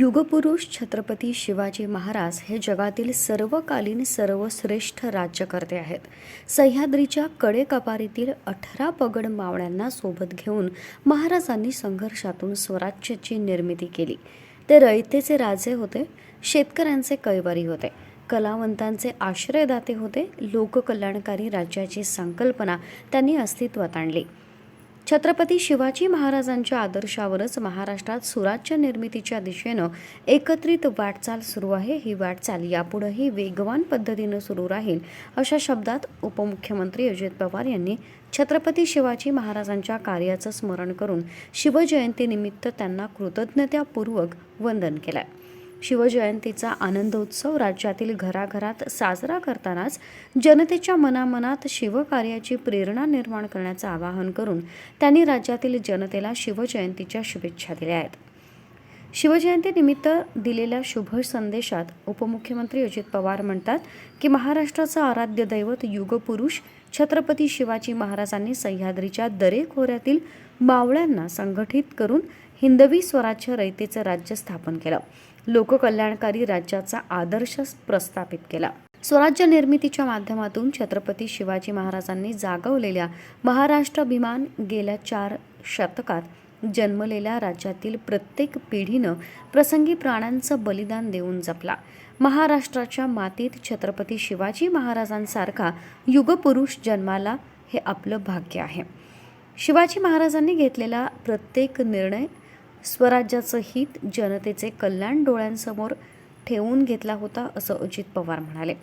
युगपुरुष छत्रपती शिवाजी महाराज हे जगातील सर्वकालीन सर्वश्रेष्ठ राज्यकर्ते आहेत. सह्याद्रीच्या कडेकपारीतील अठरा पगड मावळ्यांना सोबत घेऊन महाराजांनी संघर्षातून स्वराज्याची निर्मिती केली. ते रयतेचे राजे होते शेतकऱ्यांचे कैवारी होते कलावंतांचे आश्रयदाते होते लोककल्याणकारी राज्याची संकल्पना त्यांनी अस्तित्वात आणली. छत्रपती शिवाजी महाराजांच्या आदर्शावरच महाराष्ट्रात सुराज्य निर्मितीच्या दिशेनं एकत्रित वाटचाल सुरू आहे. ही वाटचाल यापुढेही वेगवान पद्धतीनं सुरू राहील अशा शब्दात उपमुख्यमंत्री अजित पवार यांनी छत्रपती शिवाजी महाराजांच्या कार्याचं स्मरण करून शिवजयंतीनिमित्त त्यांना कृतज्ञतापूर्वक वंदन केलं शिवजयंतीचा आनंदोत्सव राज्यातील घराघरात साजरा करतानाच जनतेच्या मनामनात शिवकार्याची प्रेरणा निर्माण करण्याचं आवाहन करून त्यांनी राज्यातील जनतेला शिवजयंतीच्या शुभेच्छा दिल्या आहेत. शिवजयंतीनिमित्त दिलेल्या शुभ संदेशात उपमुख्यमंत्री अजित पवार म्हणतात की महाराष्ट्राचं आराध्य दैवत युगपुरुष छत्रपती शिवाजी महाराजांनी सह्याद्रीच्या दरेखोऱ्यातील मावळ्यांना संघटित करून हिंदवी स्वराज्य रयतेचं राज्य स्थापन केलं. लोककल्याणकारी राज्याचा आदर्श प्रस्थापित केला. स्वराज्य निर्मितीच्या माध्यमातून छत्रपती शिवाजी महाराजांनी जागवलेल्या महाराष्ट्राभिमान गेल्या चार शतकात जन्मलेल्या राज्यातील प्रत्येक पिढीनं प्रसंगी प्राणांचं बलिदान देऊन जपला. महाराष्ट्राच्या मातीत छत्रपती शिवाजी महाराजांसारखा युगपुरुष जन्माला हे आपलं भाग्य आहे. शिवाजी महाराजांनी घेतलेला प्रत्येक निर्णय स्वराज्याचं हित जनतेचे कल्याण डोळ्यांसमोर ठेवून घेतला होता असं अजित पवार म्हणाले.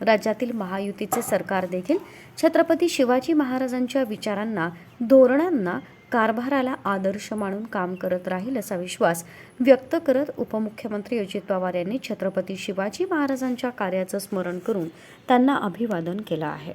राज्यातील महायुतीचे सरकार देखील छत्रपती शिवाजी महाराजांच्या विचारांना धोरणांना कारभाराला आदर्श मानून काम करत राहील असा विश्वास व्यक्त करत उपमुख्यमंत्री अजित पवार यांनी छत्रपती शिवाजी महाराजांच्या कार्याचं स्मरण करून त्यांना अभिवादन केलं आहे.